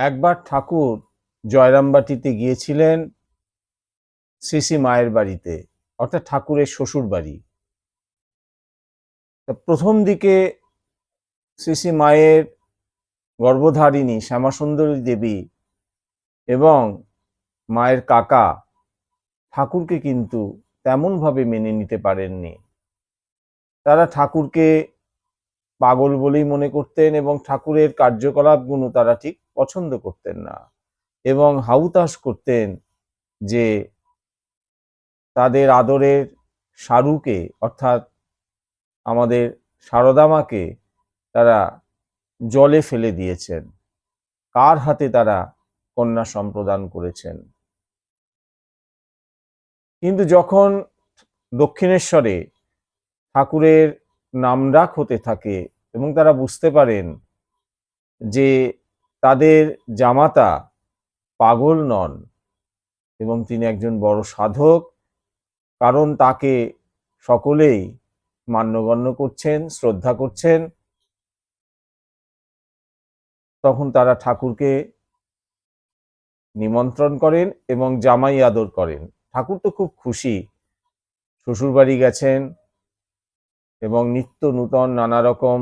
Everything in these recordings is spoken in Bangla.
একবার ঠাকুর জয়রামবাটিতে গিয়েছিলেন শ্রী মায়ের বাড়িতে, অর্থাৎ ঠাকুরের শ্বশুর বাড়ি। প্রথম দিকে শ্রী মায়ের গর্ভধারিণী শ্যামাসুন্দরী দেবী এবং মায়ের কাকা ঠাকুরকে কিন্তু তেমনভাবে মেনে নিতে পারেননি। তারা ঠাকুরকে পাগল বলেই মনে করতেন এবং ঠাকুরের কার্যকলাপগুলো তারা ঠিক পছন্দ করতেন না এবং হাউতাস করতেন যে তাদের আদরের সারুকে অর্থাৎ আমাদের সারদামাকে তারা জলে ফেলে দিয়েছেন। কার হাতে তারা কন্যা সম্প্রদান করেছেন? কিন্তু যখন দক্ষিণেশ্বরে ঠাকুরের নামডাক হতে থাকে এবং তারা বুঝতে পারেন যে তাদের জামাতা পাগল নন এবং তিনি একজন বড় সাধক, কারণ তাকে সকলেই মান্যগণ্য করছেন, শ্রদ্ধা করছেন। তখন তারা ঠাকুরকে নিমন্ত্রণ করেন এবং জামাই আদর করেন। ঠাকুর তো খুব খুশি। শ্বশুরবাড়ি গেছেন এবং নিত্য নূতন নানা রকম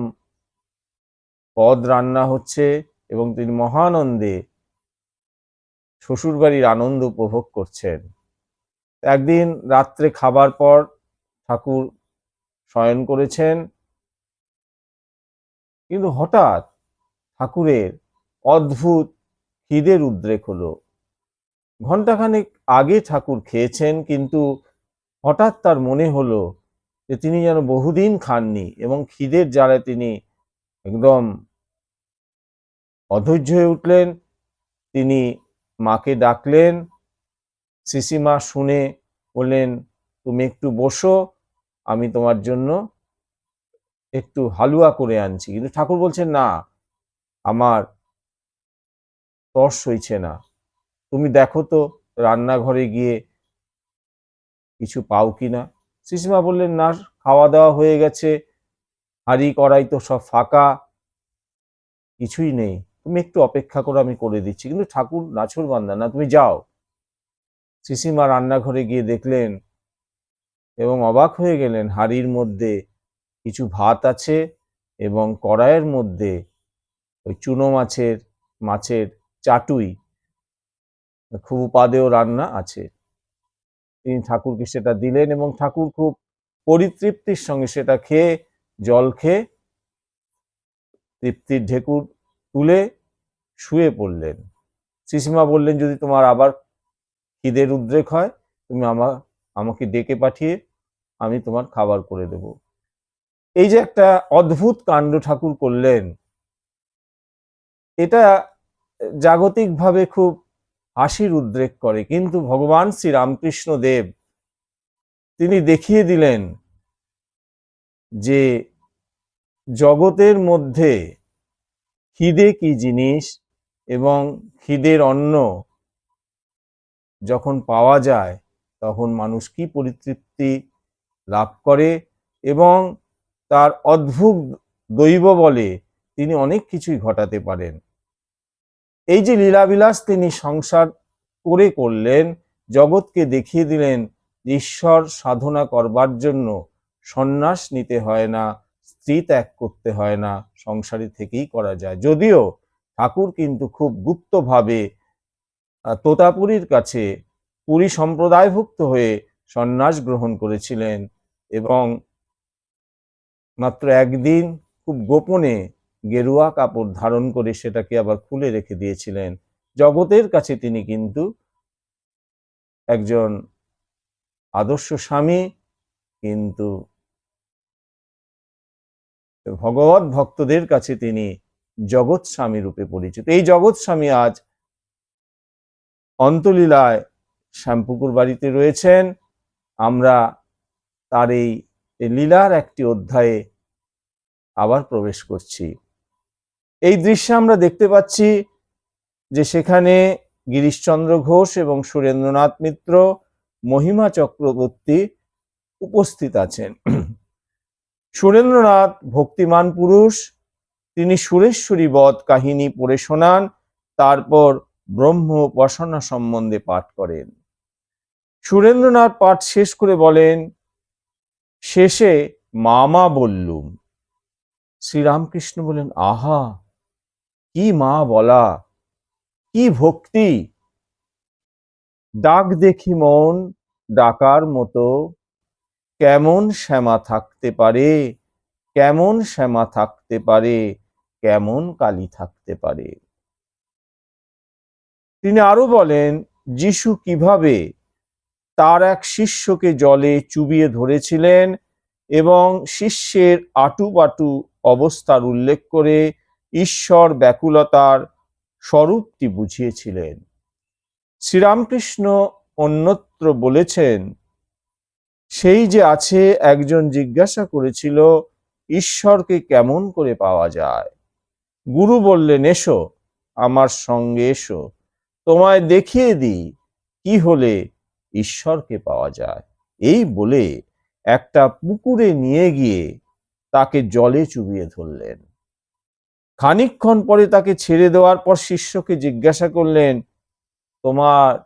পদ রান্না হচ্ছে। এবং তিনি মহানন্দে শ্বশুরবাড়ির আনন্দ উপভোগ করছেন। একদিন রাত্রে খাবার পর ঠাকুর শয়ন করেছেন। কিন্তু হঠাৎ ঠাকুরের অদ্ভুত খিদের উদ্রেক হলো। ঘন্টাখানেক আগে ঠাকুর খেয়েছেন, কিন্তু হঠাৎ তার মনে হলো যে তিনি যেন বহুদিন খাননি এবং খিদের জ্বালায় তিনি একদম অধৈর্য হয়ে উঠলেন, তিনি মাকে ডাকলেন, সিসিমা শুনে বললেন, তুমি একটু বসো, আমি তোমার জন্য একটু হালুয়া করে আনছি। কিন্তু ঠাকুর বলছেন, না, আমার তর্স হইছে না। তুমি দেখো তো, রান্নাঘরে গিয়ে কিছু পাও কি না? সিসিমা বললেন, না খাওয়া দাওয়া হয়ে গেছে হাঁড়ি কড়াই তো সব ফাঁকা, কিছুই নেই। তুমি একটু অপেক্ষা করো, আমি করে দিচ্ছি। কিন্তু ঠাকুর নাছর বান্দা না, তুমি যাও। সিসিমা রান্নাঘরে গিয়ে দেখলেন এবং অবাক হয়ে গেলেন, হাঁড়ির মধ্যে কিছু ভাত আছে এবং কড়াইয়ের মধ্যে ওই চুনো মাছের মাছের চাটুই। খুব উপাদেয় রান্না আছে। তিনি ঠাকুরকে সেটা দিলেন এবং ঠাকুর খুব পরিতৃপ্তির সঙ্গে সেটা খেয়ে, জল খেয়ে তৃপ্তির ঢেকুর তুলে শুয়ে পড়লেন। শ্রীসীমা বললেন, যদি তোমার আবার খিদের উদ্রেক হয়, তুমি আমার আমাকে ডেকে পাঠিয়ে আমি তোমার খাবার করে দেব। এই যে একটা অদ্ভুত কাণ্ড ঠাকুর করলেন, এটা জাগতিকভাবে খুব হাসির উদ্রেক করে। কিন্তু ভগবান শ্রী রামকৃষ্ণ দেব, তিনি দেখিয়ে দিলেন যে জগতের মধ্যে খিদে কি জিনিস এবং খিদের অন্ন যখন পাওয়া যায়, তখন মানুষ কি পরিতৃপ্তি লাভ করে এবং তার অদ্ভুত দৈব বলে তিনি অনেক কিছুই ঘটাতে পারেন। এই যে লীলাবিলাস তিনি সংসার করে করলেন, জগৎকে দেখিয়ে দিলেন, ঈশ্বর সাধনা করবার জন্য সন্ন্যাস নিতে হয় না, স্ত্রী ত্যাগ করতে হয় না, সংসারে থেকেই করা যায়। যদিও ঠাকুর কিন্তু খুব গুপ্তভাবে তোতাপুরীর কাছে পুরী সম্প্রদায়ভুক্ত হয়ে সন্ন্যাস গ্রহণ করেছিলেন এবং মাত্র একদিন খুব গোপনে গেরুয়া কাপড় ধারণ করে সেটাকে আবার খুলে রেখে দিয়েছিলেন। জগতের কাছে তিনি কিন্তু একজন আদর্শ স্বামী, কিন্তু ভগবত ভক্তদের কাছে তিনি জগৎ স্বামী রূপে পরিচিত। এই জগৎ স্বামী আজ অন্তলীলায় শ্যামপুকুর বাড়িতে রয়েছেন। আমরা তার এই লীলার একটি অধ্যায়ে আবার প্রবেশ করছি। এই দৃশ্যে আমরা দেখতে পাচ্ছি যে সেখানে গিরিশচন্দ্র ঘোষ এবং সুরেন্দ্রনাথ মিত্র, মহিমা চক্রবর্তী উপস্থিত আছেন। সুরেন্দ্রনাথ ভক্তিমান পুরুষ তিনি সুরেশ্বরী বধ কাহিনী পড়ে শোনান, তারপর ব্রহ্ম উপাসনা সম্বন্ধে পাঠ করেন। সুরেন্দ্রনাথ পাঠ শেষ করে বলেন, শেষে মামা বললুম। শ্রীরামকৃষ্ণ বলেন আহা, কি মা বলা, কি ভক্তি। ডাক দেখি মন ডাকার মতো, কেমন শ্যামা থাকতে পারে, কেমন শ্যামা থাকতে পারে কেমন কালি থাকতে পারে? তিনি আরও বলেন, যিশু কীভাবে তার এক শিষ্যকে জলে চুবিয়ে ধরেছিলেন এবং শিষ্যের আটুপাটু অবস্থার উল্লেখ করে ঈশ্বর ব্যাকুলতার স্বরূপটি বুঝিয়েছিলেন। শ্রীরামকৃষ্ণ অন্যত্র বলেছেন, সেই যে আছে একজন জিজ্ঞাসা করেছিল, ঈশ্বরকে কেমন করে পাওয়া যায় গুরু বললেন, এসো, আমার সঙ্গে এসো। তোমায় দেখিয়ে দিই কি হলে ঈশ্বরকে পাওয়া যায়। এই বলে একটা পুকুরে নিয়ে গিয়ে তাকে জলে চুবিয়ে ধরলেন। খানিকক্ষণ পরে তাকে ছেড়ে দেওয়ার পর শিষ্যকে জিজ্ঞাসা করলেন, তোমার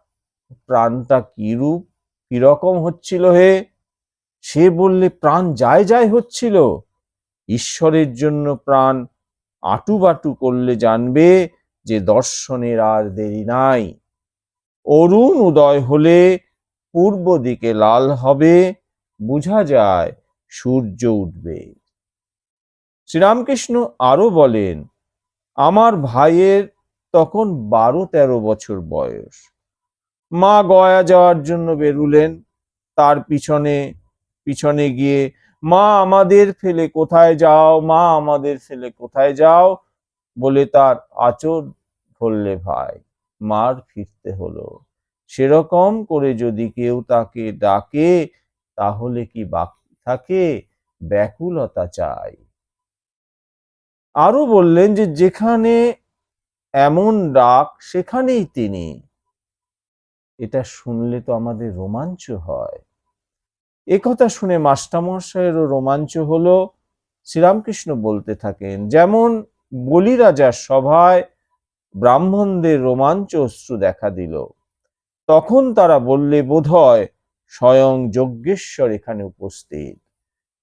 প্রাণটা কিরূপ কীরকম হচ্ছিল হে? সে বললে, প্রাণ যায় যায় হচ্ছিল। ঈশ্বরের জন্য প্রাণ আটুবাটু করলে জানবে যে দর্শনের আর দেরি নাই। অরুণ উদয় হলে পূর্ব দিকে লাল হবে, বোঝা যায় সূর্য উঠবে। শ্রীরামকৃষ্ণ আরও বলেন, আমার ভাইয়ের তখন বারো তেরো বছর বয়স। মা গয়া যাওয়ার জন্য বেরুলেন, তার পিছনে পিছনে গিয়ে মা আমাদের ফেলে কোথায় যাও? মা আমাদের ফেলে কোথায় যাও? বলে তার আচর ধরলে ভাই, মার ফিরতে হলো। সেরকম করে যদি কেউ তাকে ডাকে, তাহলে কি বাকি থাকে? ব্যাকুলতা চাই। আরও বললেন যে যেখানে এমন ডাক, সেখানেই তিনি। এটা শুনলে তো আমাদের রোমাঞ্চ হয়। একথা শুনে মাস্টারমশাইয়েরও রোমাঞ্চ হলো। শ্রীরামকৃষ্ণ বলতে থাকেন, যেমন বলিরাজার সভায় ব্রাহ্মণদের রোমাঞ্চ অশ্রু দেখা দিল, তখন তারা বললে, বোধহয় স্বয়ং যজ্ঞেশ্বর এখানে উপস্থিত।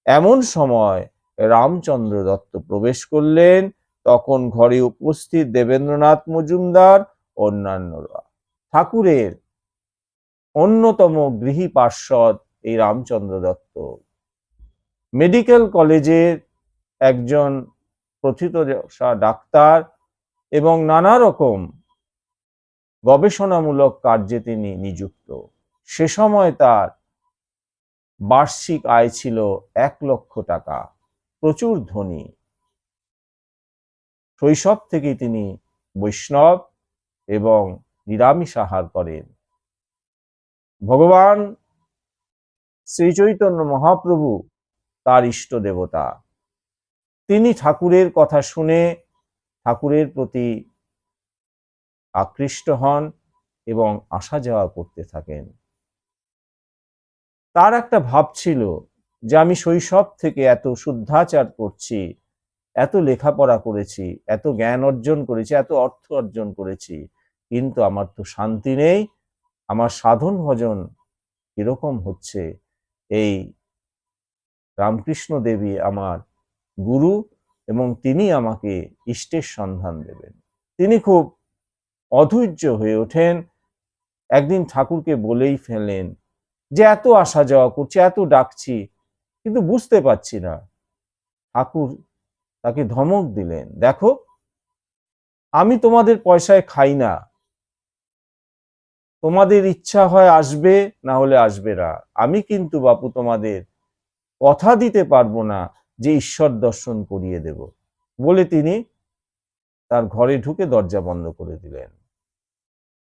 এমন সময় রামচন্দ্র দত্ত প্রবেশ করলেন, তখন ঘরে উপস্থিত দেবেন্দ্রনাথ মজুমদার অন্যান্যরা। ঠাকুরের অন্যতম গৃহী পার্ষদ এই রামচন্দ্র দত্ত। মেডিকেল কলেজের একজন প্রথিতযশা ডাক্তার এবং নানা রকম গবেষণামূলক কার্যে তিনি নিযুক্ত। সে সময় তার বার্ষিক আয় ছিল এক লক্ষ টাকা। প্রচুর ধনী। শৈশব থেকেই তিনি বৈষ্ণব এবং নিরামিষ আহার করেন। ভগবান শ্রী চৈতন্য মহাপ্রভু তার ইষ্ট দেবতা। তিনি ঠাকুরের কথা শুনে ঠাকুরের প্রতি আকৃষ্ট হন এবং আসা যাওয়া করতে থাকেন। তার একটা ভাব ছিল যে আমি শৈশব থেকে এত শুদ্ধাচার করছি, এত লেখাপড়া করেছি, এত জ্ঞান অর্জন করেছি, এত অর্থ অর্জন করেছি, কিন্তু আমার তো শান্তি নেই, আমার সাধন ভজন কীরকম হচ্ছে এই রামকৃষ্ণ দেবী আমার গুরু এবং তিনি আমাকে ইষ্টের সন্ধান দেবেন। তিনি খুব অধৈর্য হয়ে ওঠেন। একদিন ঠাকুরকে বলেই ফেলেন যে, এত আসা যাওয়া করছি, এত ডাকছি, কিন্তু বুঝতে পারছি না। ঠাকুর তাকে ধমক দিলেন, দেখো, আমি তোমাদের পয়সায় খাই না তোমাদের ইচ্ছা হয় আসবে, না হলে আসবে না। আমি কিন্তু বাপু তোমাদের কথা দিতে পারব না যে ঈশ্বর দর্শন করিয়ে দেব। বলে তিনি তার ঘরে ঢুকে দরজা বন্ধ করে দিলেন।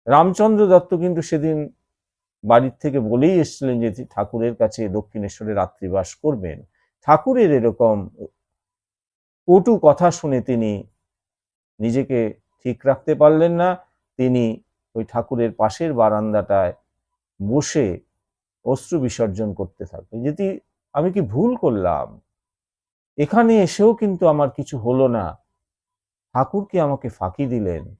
রামচন্দ্র দত্ত কিন্তু সেদিন বাড়ির থেকে বলেই এসছিলেন যে, ঠাকুরের কাছে দক্ষিণেশ্বরে রাত্রিবাস করবেন। ঠাকুরের এরকম কটু কথা শুনে তিনি নিজেকে ঠিক রাখতে পারলেন না। তিনি ওই ঠাকুরের পাশের বারান্দাটায় বসে অশ্রু বিসর্জন করতে থাকলেন যদি আমি কি ভুল করলাম? এখানে এসেও কিন্তু আমার কিছু হলো না। ঠাকুর কি আমাকে ফাঁকি দিলেন?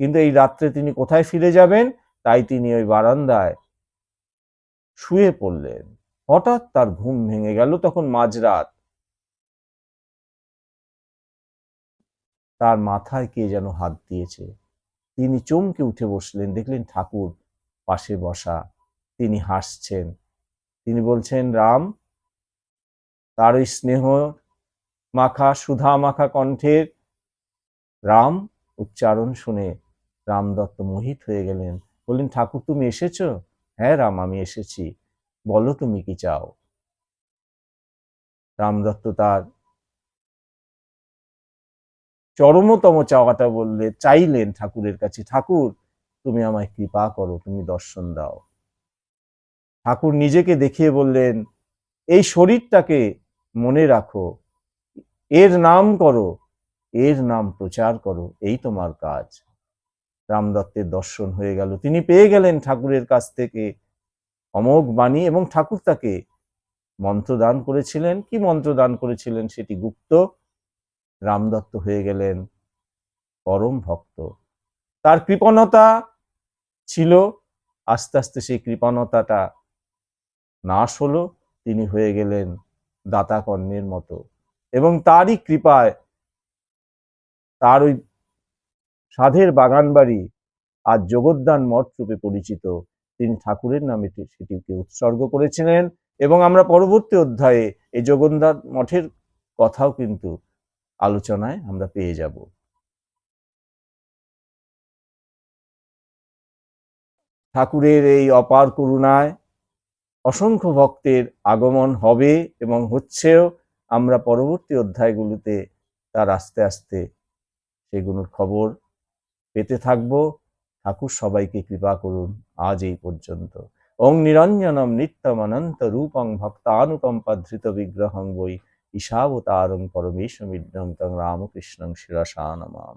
কিন্তু এই রাত্রে তিনি কোথায় ফিরে যাবেন? তাই তিনি ওই বারান্দায় শুয়ে পড়লেন। হঠাৎ তার ঘুম ভেঙে গেল তখন মাঝরাত। তার মাথায় কে যেন হাত দিয়েছে? তিনি চমকে উঠে বসলেন, দেখলেন ঠাকুর পাশে বসা। তিনি হাসছেন। তিনি বলছেন, রাম, তার ওই স্নেহ মাখা, সুধা মাখা কণ্ঠের রাম, উচ্চারণ শুনে রামদত্ত মোহিত হয়ে গেলেন। বললেন, ঠাকুর, তুমি এসেছ? হ্যাঁ রাম, আমি এসেছি। বলো তুমি কি চাও? রামদত্ত তার চরমতম চাওয়াটা বললে চাইলেন ঠাকুরের কাছে, ঠাকুর, তুমি আমায় কৃপা করো, তুমি দর্শন দাও। ঠাকুর নিজেকে দেখিয়ে বললেন, এই শরীরটাকে মনে রাখো, এর নাম করো, এর নাম প্রচার করো, এই তোমার কাজ। রামদত্তের দর্শন হয়ে গেল। তিনি পেয়ে গেলেন ঠাকুরের কাছ থেকে অমোঘ বাণী এবং ঠাকুর তাকে মন্ত্র দান করেছিলেন। কি মন্ত্র দান করেছিলেন সেটি গুপ্ত রামদত্ত হয়ে গেলেন পরম ভক্ত। তার কৃপণতা ছিল, আস্তে আস্তে সেই কৃপণতাটা নাশ হলো, তিনি হয়ে গেলেন দাতা কর্ণের মতো। এবং তারই কৃপায় তার ওই সাধের বাগান বাড়ি আজ জগদ্দান মঠ রূপে পরিচিত। তিনি ঠাকুরের নামে সেটিকে উৎসর্গ করেছিলেন এবং আমরা পরবর্তী অধ্যায়ে এই জগন্নাথ মঠের কথাও কিন্তু আলোচনায় আমরা পেয়ে যাব। ঠাকুরের এই অপার করুণায় অসংখ্য ভক্তের আগমন হবে এবং হচ্ছেও আমরা পরবর্তী অধ্যায়গুলোতে তার আস্তে আস্তে সেগুলোর খবর পেতে থাকব। ঠাকুর সবাইকে কৃপা করুন আজ এই পর্যন্ত। ওং নিরঞ্জনম নিত্যমনন্ত রূপং ভক্তানুকম্পা ধৃত বিগ্রহং বৈ ঈশাবতারং পরমেশমিদ্যং তং রামকৃষ্ণং শিরসা নমাম